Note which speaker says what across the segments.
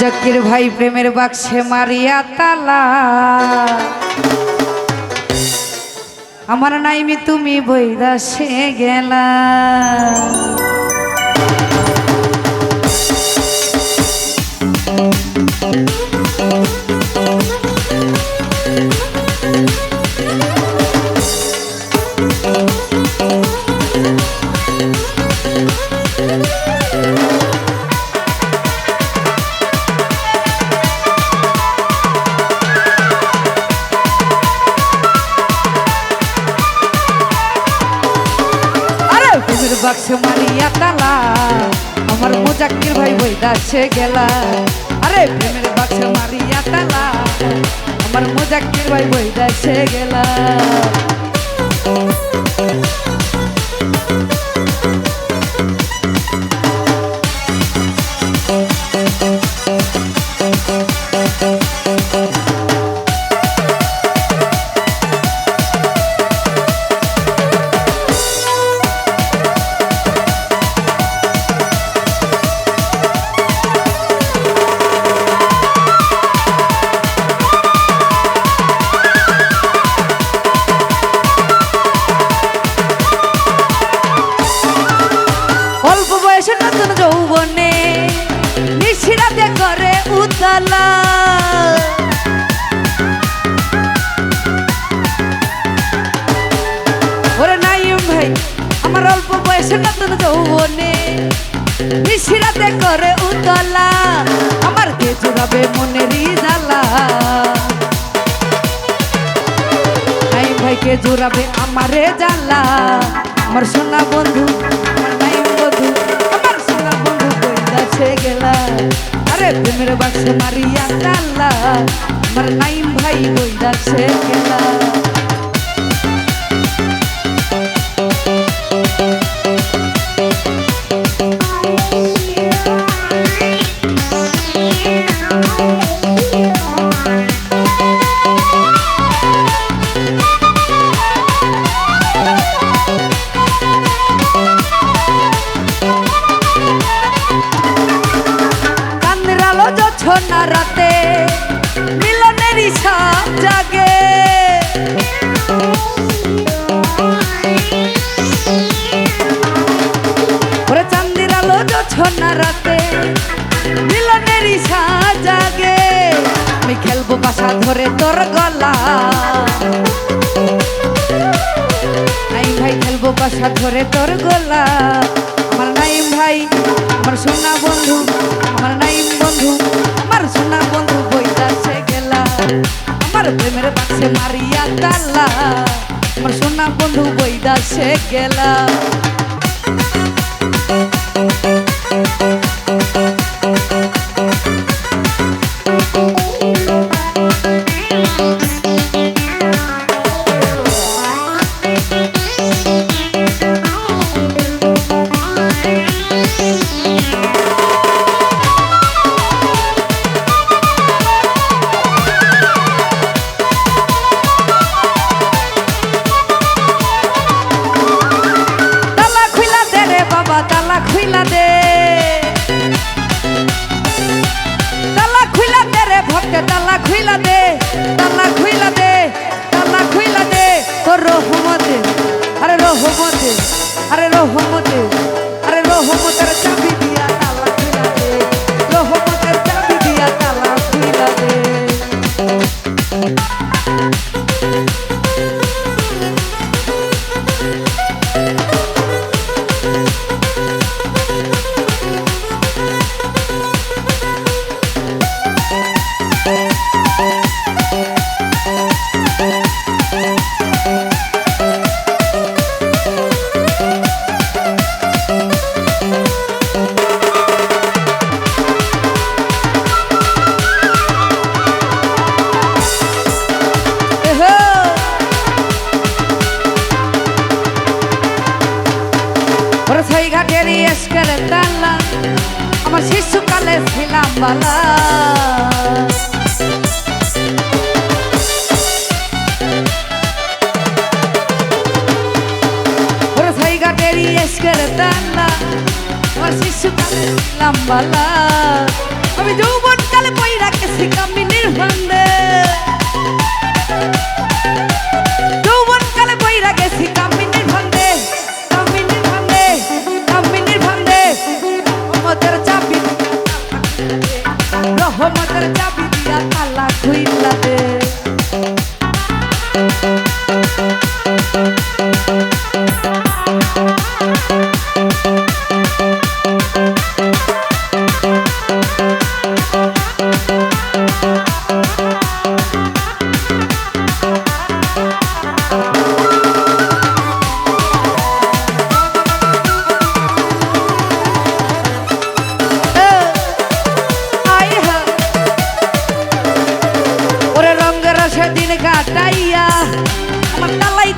Speaker 1: জাকির ভাই প্রেমের বাক্সে মারিয়া তালা। আমার নাইমি তুমি বৈদাসে গেলা। আরে মারিয়া তালা আমার মোজাক্কির ভাই বৈদাসে গেলা। আরে, প্রেমের বাক্সে মারিয়া তালা, আমার মোজাক্কির ভাই বৈদাসে গেলা। চুরাবে মনেরই জ্বালা। নাইম ভাইকে জোরাবে আমারে জ্বালা। আমার সোনা বন্ধু, আমার নাইম বন্ধু আমার সোনা বন্ধু কই গাছে গেলা। আরে প্রেমের বাক্স মারিয়া জ্বালা, আমার নাইম ভাই কই গাছে গেলা। জোছনা রাতে মিলনের ইচ্ছা জাগে। ওরে চান্দির আলো জোছনা রাতে মিলনের ইচ্ছা জাগে। আমি খেলব বাসা ধরে তোর গলা। ভাই, খেলব বাসা ধরে তোর গোলা। বইদাসে আরে রহমতে আরে রহমতের কেরতালা আমার শিশুকালে লাম্বালা আমি যৌবনকালে পয়রা গেছি কামিনীর ভান্ডে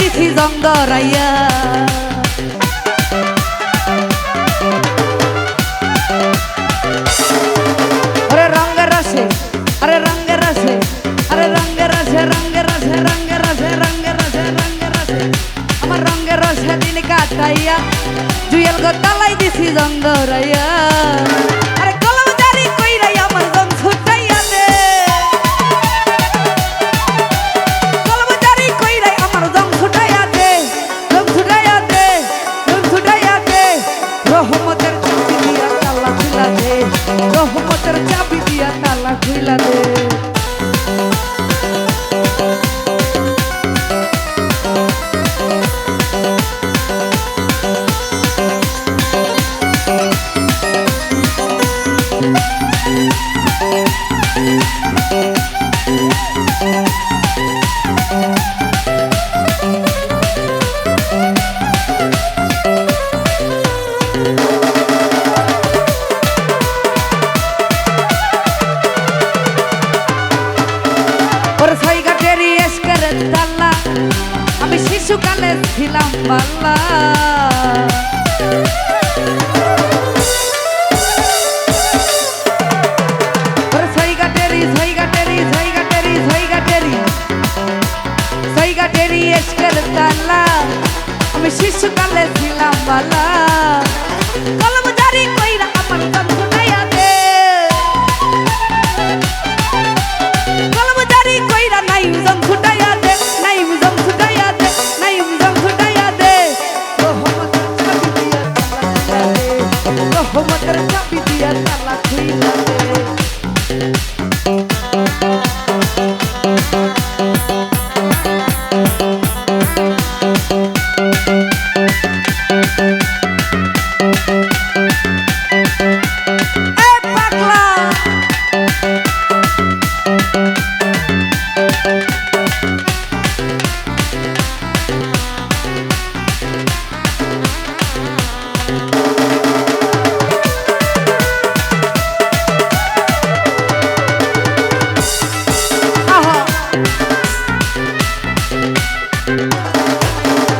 Speaker 1: গেছি জঙ্গরাইয়া তালা আমি শিশুকালে ছিলাম বালা। কলম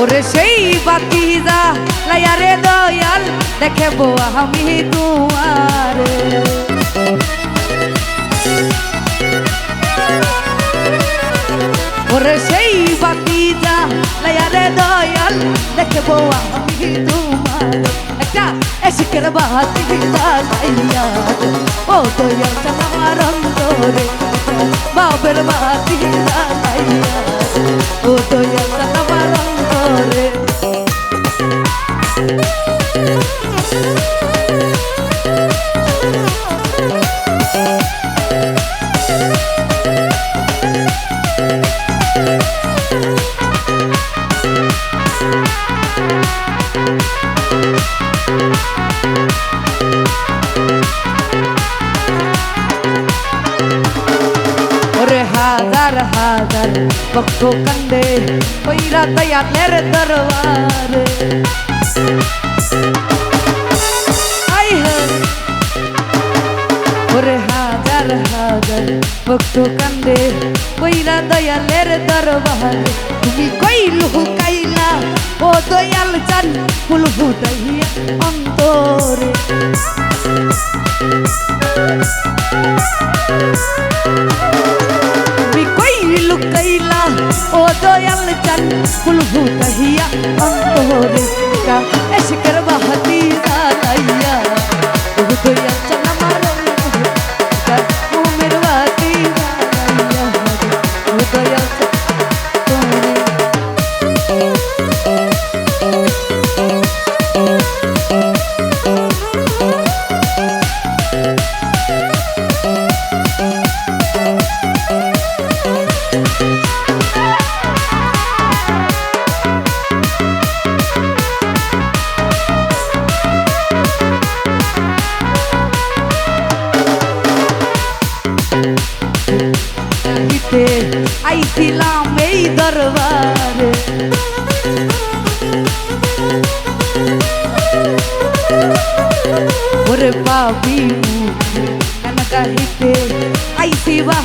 Speaker 1: ওরে সেই বাতি যা লাইয়া রে দয়াল দেখে বোয়া আমি তোমার। ওরে সেই বাতি যা লাইয়া রে দয়াল দেখে বোয়া আমি তোমার। একটা এসিকের বাতি যা লাইয়া ও দয়াল আমার অন্তরে। বুকের মাটি हज़ार हज़ार પક્ષો કંદે પૈરા તૈયાર લેર દરવાર ઓરે હાજર હાજર ભક્તો કંદે કોઈના દયા લેર દરબાર তুমি কইলু কাইলা ও দয়াল চান ফুল ফুটাইয়া অন্তরে দয়াল চান ফুল ভূত হিয়া অন্তরে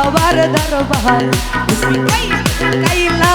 Speaker 1: সবার দরবার। কাইলা কাইলা।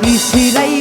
Speaker 1: পিসিরাই